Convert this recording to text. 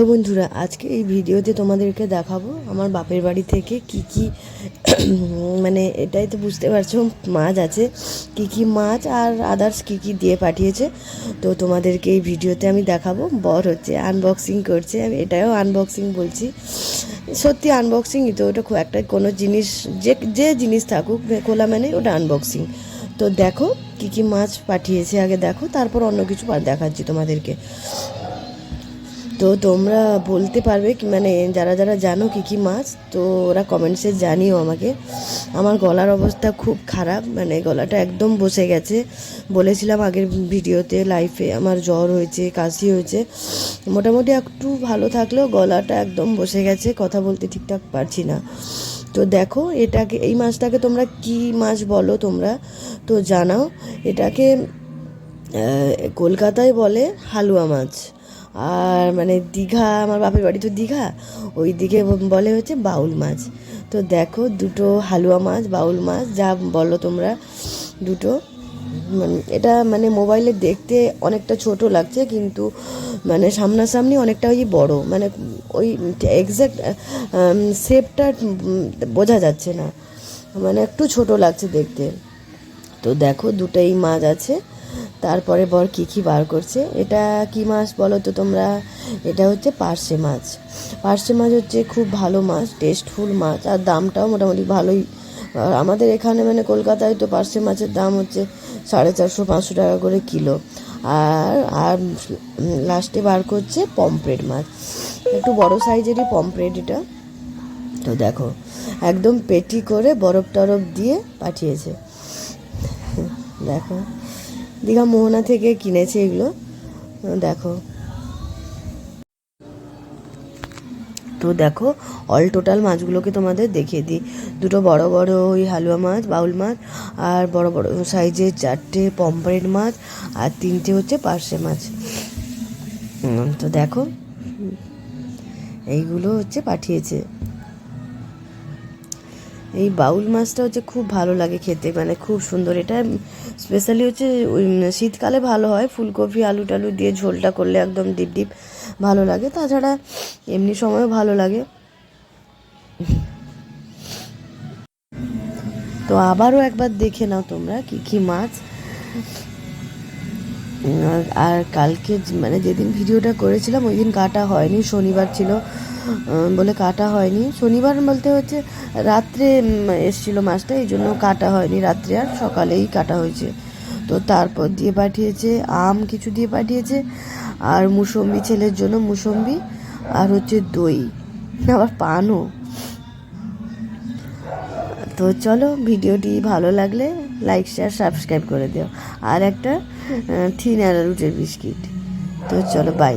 তো বন্ধুরা, আজকে এই ভিডিওতে তোমাদেরকে দেখাবো আমার বাপের বাড়ি থেকে কি কি মানে এটাই তো বুঝতে পারছ, মাছ আছে, কি কি মাছ আর আদার্স কি কি দিয়ে পাঠিয়েছে। তো তোমাদেরকে এই ভিডিওতে আমি দেখাবো, বর হচ্ছে আনবক্সিং করছে, আমি এটাও আনবক্সিং বলছি। সত্যি আনবক্সিংই তো, ওটা খুব একটা কোনো জিনিস, যে যে জিনিস থাকুক, খোলা মানে ওটা আনবক্সিং তো দেখো কি কি মাছ পাঠিয়েছে, আগে দেখো, তারপর অন্য কিছু দেখাচ্ছি তোমাদেরকে। তো তোমরা বলতে পারবে কি মানে যারা যারা জানো কী কী মাছ, তো ওরা কমেন্টসে জানিও আমাকে। আমার গলার অবস্থা খুব খারাপ মানে গলাটা একদম বসে গেছে। বলেছিলাম আগের ভিডিওতে লাইফে আমার জ্বর হয়েছে, কাশি হয়েছে। মোটামুটি একটু ভালো থাকলেও গলাটা একদম বসে গেছে, কথা বলতে ঠিকঠাক পারছি না। তো দেখো, এটাকে, এই মাছটাকে তোমরা কি মাছ বলো তোমরা? তো জানাও, এটাকে কলকাতায় বলে হালুয়া মাছ। আর মানে দীঘা, আমার বাপের বাড়ি তো দীঘা ওই দিকে বলে হচ্ছে বাউল মাছ। তো দেখো দুটো হালুয়া মাছ, বাউল মাছ, যা বলো তোমরা দুটো। এটা মানে মোবাইলে দেখতে অনেকটা ছোট লাগছে, কিন্তু মানে সামনাসামনি অনেকটা ওই বড়। মানে ওই এক্স্যাক্ট শেপটা বোঝা যাচ্ছে না। মানে একটু ছোট লাগছে দেখতে। তো দেখো দুটোই মাছ আছে। তারপরে বর কী কী বার করছে? এটা কি মাছ বলো তো তোমরা? এটা হচ্ছে পার্শে মাছ। পার্শে মাছ হচ্ছে খুব ভালো মাছ টেস্টফুল মাছ, আর দামটাও মোটামুটি ভালোই। আর আমাদের এখানে মানে কলকাতায় তো পার্শে মাছের দাম হচ্ছে সাড়ে চারশো, পাঁচশো টাকা করে কিলো। আর আর লাস্টে বার করছে পমপ্লেট মাছ। একটু বড় সাইজেরই পমপ্লেট এটা। তো দেখো, একদম পেটি করে বরফ টরফ দিয়ে পাঠিয়েছে। দেখো। দীঘা মোহনা থেকে কিনেছে এগুলো। দেখো। তো দেখো অল টোটাল মাছগুলোকে তোমাদের দেখিয়ে দিই। দুটো বড় বড় ওই হালুয়া মাছ, বাউল মাছ, আর বড় বড় সাইজের চারটে পম্পলেট মাছ, আর তিনটে হচ্ছে পার্শে মাছ। তো দেখো, এইগুলো হচ্ছে পাঠিয়েছে। এই বাউল মাছটা হচ্ছে খুব ভালো লাগে খেতে মানে খুব সুন্দর। এটা স্পেশালি হচ্ছে ওই শীতকালে ভালো হয়, ফুলকপি, আলু টালু দিয়ে ঝোলটা করলে একদম ডিপ ডিপ ভালো লাগে। তাছাড়া এমনি সময়ও ভালো লাগে। তো আবারও একবার দেখে নাও তোমরা কী কী মাছ। আর- কালকে মানে যেদিন ভিডিওটা করেছিলাম, ওই দিন কাটা হয়নি, শনিবার ছিল বলে কাটা হয়নি। শনিবার বলতে হচ্ছে রাত্রে এসছিল মাছটা, এই জন্য কাটা হয়নি রাত্রে, আর সকালেই কাটা হয়েছে। তো তারপর দিয়ে পাঠিয়েছে, আম কিছু দিয়ে পাঠিয়েছে, আর মুসম্বি ছেলের জন্য মুসম্বি, আর হচ্ছে দই। আবার পানও। তো চলো, ভিডিওটি ভালো লাগলে লাইক শেয়ার সাবস্ক্রাইব করে দিও। আর একটা থিন অ্যারারুটের বিস্কিট। তো চলো বাই